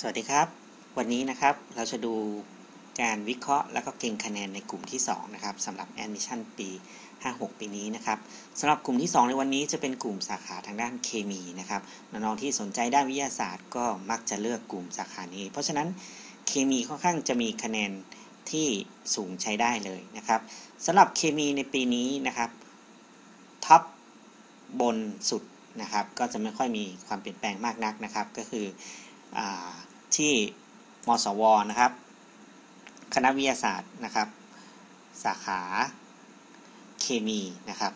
สวัสดีครับ วันนี้นะครับเราจะดูการวิเคราะห์ แล้วก็เก่งคะแนนในกลุ่มที่ 2 นะครับสำหรับแอดมิชชั่นปี 56 ปีนี้นะครับสำหรับกลุ่มที่ 2 ในวันนี้จะเป็นกลุ่มสาขาทางด้านเคมีนะครับน้องๆที่สนใจด้านวิทยาศาสตร์ ก็มักจะเลือกกลุ่มสาขานี้ เพราะฉะนั้นเคมีค่อนข้างจะมีคะแนนที่สูงใช้ได้เลยนะครับสำหรับเคมีในปีนี้นะครับท็อปบนสุดนะครับ ก็จะไม่ค่อยมีความเปลี่ยนแปลงมากนักนะครับ ก็คือ ที่มสวนะครับ คณะวิทยาศาสตร์นะครับ สาขาเคมีนะครับ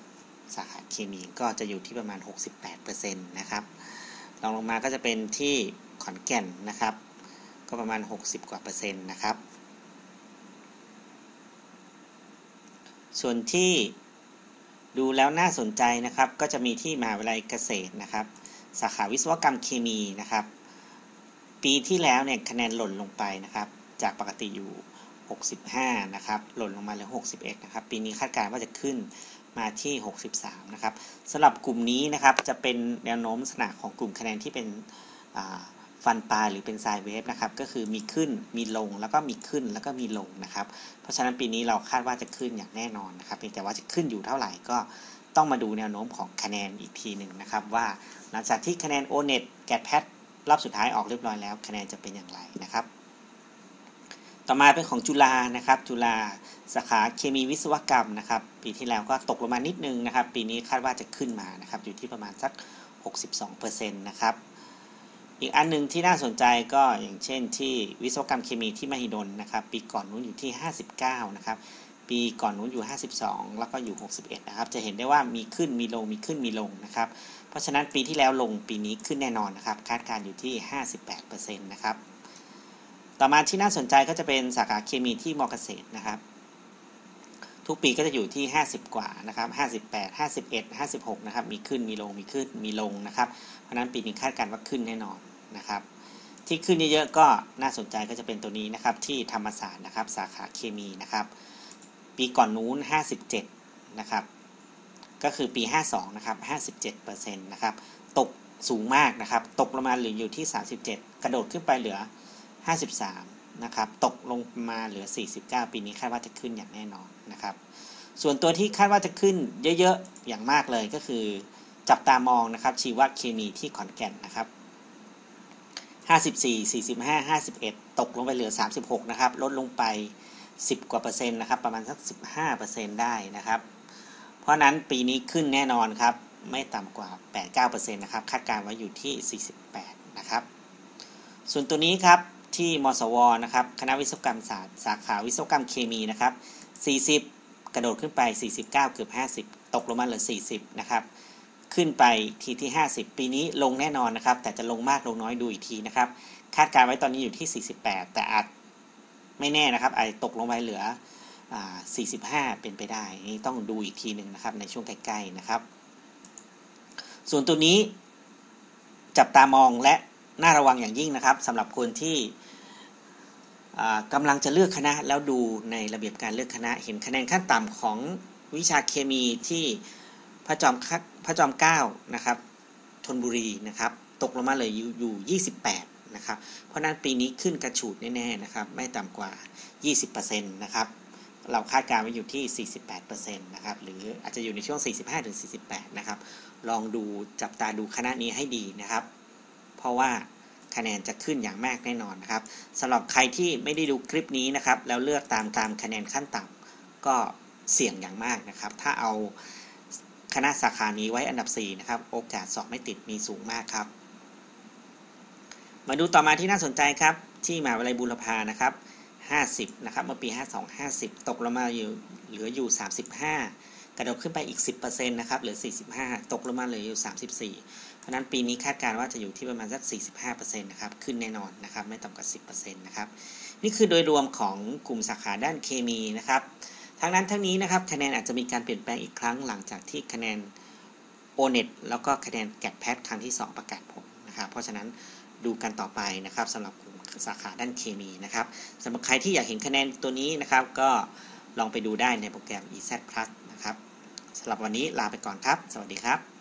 สาขาเคมีก็จะอยู่ที่ประมาณ 68%นะครับลองลงมาก็จะเป็นที่ขอนแก่นนะครับ ก็ประมาณ 60 กว่าเปอร์เซ็นต์นะครับ ส่วนที่ดูแล้วน่าสนใจนะครับ ก็จะมีที่มหาวิทยาลัยเกษตรนะครับ สาขาวิศวกรรมเคมีนะครับ ปีที่แล้วเนี่ยคะแนนหล่นลงไปนะครับ จากปกติอยู่ 65 นะครับ หล่นลงมาเหลือ 61 นะครับ ปีนี้คาดการณ์ว่าจะขึ้นมาที่ 63 นะครับสำหรับกลุ่มนี้นะครับจะเป็นแนวโน้มลักษณะของกลุ่มคะแนนที่เป็นฟันปลาหรือเป็นไซเวฟนะครับ ก็คือมีขึ้นมีลงแล้วก็มีขึ้นแล้วก็มีลงนะครับ เพราะฉะนั้นปีนี้เราคาดว่าจะขึ้นอย่างแน่นอนนะครับแต่ว่าจะขึ้นอยู่เท่าไหร่ก็ต้องมาดูแนวโน้มของคะแนนอีกทีหนึ่งนะครับ ว่าหลังจากที่คะแนน o n e t แกดแพท รอบสุดท้ายออกเรียบร้อยแล้ว คะแนนจะเป็นอย่างไรนะครับ ต่อมาเป็นของจุฬานะครับ จุฬาสาขาเคมีวิศวกรรมนะครับ ปีที่แล้วก็ตกลงมานิดนึงนะครับ ปีนี้คาดว่าจะขึ้นมานะครับ อยู่ที่ประมาณสัก 62%นะครับอีกอันนึงที่น่าสนใจก็อย่างเช่นที่วิศวกรรมเคมีที่มหิดลนะครับ ปีก่อนนู้นอยู่ที่ 59 นะครับ ปีก่อนนู้นอยู่ 52 แล้วก็อยู่ 61 นะครับ จะเห็นได้ว่ามีขึ้นมีลงมีขึ้นมีลงนะครับ เพราะฉะนั้นปีที่แล้วลงปีนี้ขึ้นแน่นอนนะครับ คาดการอยู่ที่ 58%นะครับ ต่อมาที่น่าสนใจก็จะเป็นสาขาเคมีที่มอเกษตรนะครับ ทุกปีก็จะอยู่ที่ 50 กว่านะครับ 58 51 56 นะครับ มีขึ้นมีลงมีขึ้นมีลงนะครับ เพราะนั้นปีนี้คาดการว่าขึ้นแน่นอนนะครับที่ขึ้นเยอะๆก็น่าสนใจก็จะเป็นตัวนี้นะครับที่ธรรมศาสตร์นะครับ สาขาเคมีนะครับ ปีก่อนนู้น 57 นะครับ ก็คือปี 52 นะครับ 57%นะครับ ตกสูงมากนะครับ ตกลงมาเหลืออยู่ที่ 37 กระโดดขึ้นไปเหลือ 53 นะครับ ตกลงมาเหลือ 49 ปีนี้คาดว่าจะขึ้นอย่างแน่นอนนะครับ ส่วนตัวที่คาดว่าจะขึ้นเยอะๆ อย่างมากเลยก็คือ จับตามองนะครับ ชีวเคมีที่ขอนแก่นนะครับ54 45 51 ตกลงไปเหลือ 36 นะครับ ลดลงไป 10 กว่าเปอร์เซ็นต์นะครับ ประมาณสัก 15%ได้นะครับ เพราะนั้นปีนี้ขึ้นแน่นอนครับ ไม่ต่ำกว่า 8-9%นะครับ คาดการไว้อยู่ที่ 48 นะครับ ส่วนตัวนี้ครับที่มสวนะครับ คณะวิศวกรรมศาสตร์สาขาวิศวกรรมเคมีนะครับ 40 กระโดดขึ้นไป 49 เกือบ 50 ตกลงมาเหลือ 40 นะครับ ขึ้นไปทีที่ 50 ปีนี้ลงแน่นอนนะครับ แต่จะลงมากลงน้อยดูอีกทีนะครับ คาดการไว้ตอนนี้อยู่ที่ 48 แต่อาจ ไม่แน่นะครับอาจตกลงไปเหลือ 45 เป็นไปได้ นี่ต้องดูอีกทีหนึ่งนะครับในช่วงใกล้ๆนะครับ ส่วนตัวนี้จับตามองและน่าระวังอย่างยิ่งนะครับสำหรับคนที่กำลังจะเลือกคณะแล้วดูในระเบียบการเลือกคณะ เห็นคะแนนขั้นต่ำของวิชาเคมีที่พระจอมพระจอมเกล้านะครับธนบุรีนะครับ ตกลงมาเลยอยู่ 28 นะครับ เพราะนั้นปีนี้ขึ้นกระฉูดแน่ๆนะครับ ไม่ต่ำกว่า 20%นะครับ เราคาดการณ์ไว้อยู่ที่ 48%นะครับ หรืออาจจะอยู่ในช่วง 45-48 นะครับ ลองดูจับตาดูคณะนี้ให้ดีนะครับ เพราะว่าคะแนนจะขึ้นอย่างมากแน่นอนนะครับสำหรับใครที่ไม่ได้ดูคลิปนี้นะครับ แล้วเลือกตามตามคะแนนขั้นต่ำก็เสี่ยงอย่างมากนะครับ ถ้าเอาคณะสาขานี้ไว้อันดับ 4 นะครับ โอกาสสอบไม่ติดมีสูงมากครับ มาดูต่อมาที่น่าสนใจครับ ที่มหาวิทยาลัยบุรพานะครับ 50 นะครับ เมื่อปี 52 50 ตกลงมาอยู่เหลืออยู่ 35 กระโดดขึ้นไปอีก 10%นะครับ เหลือ 45 ตกลงมาเหลืออยู่ 34 เพราะนั้นปีนี้คาดการณ์ว่าจะอยู่ที่ประมาณสัก 45%นะครับ ขึ้นแน่นอนนะครับ ไม่ต่ำกว่า 10%นะครับ นี่คือโดยรวมของกลุ่มสาขาด้านเคมีนะครับ ทั้งนั้นทั้งนี้นะครับ คะแนนอาจจะมีการเปลี่ยนแปลงอีกครั้งหลังจากที่คะแนนโอเน็ตแล้วก็คะแนนแกดแพทครั้งที่ 2 ประกาศผลนะครับ เพราะฉะนั้น ดูกันต่อไปนะครับสำหรับกลุ่มสาขาด้านเคมีนะครับสำหรับใครที่อยากเห็นคะแนนตัวนี้นะครับ ก็ลองไปดูได้ในโปรแกรม EZ Plus นะครับสำหรับวันนี้ลาไปก่อนครับ สวัสดีครับ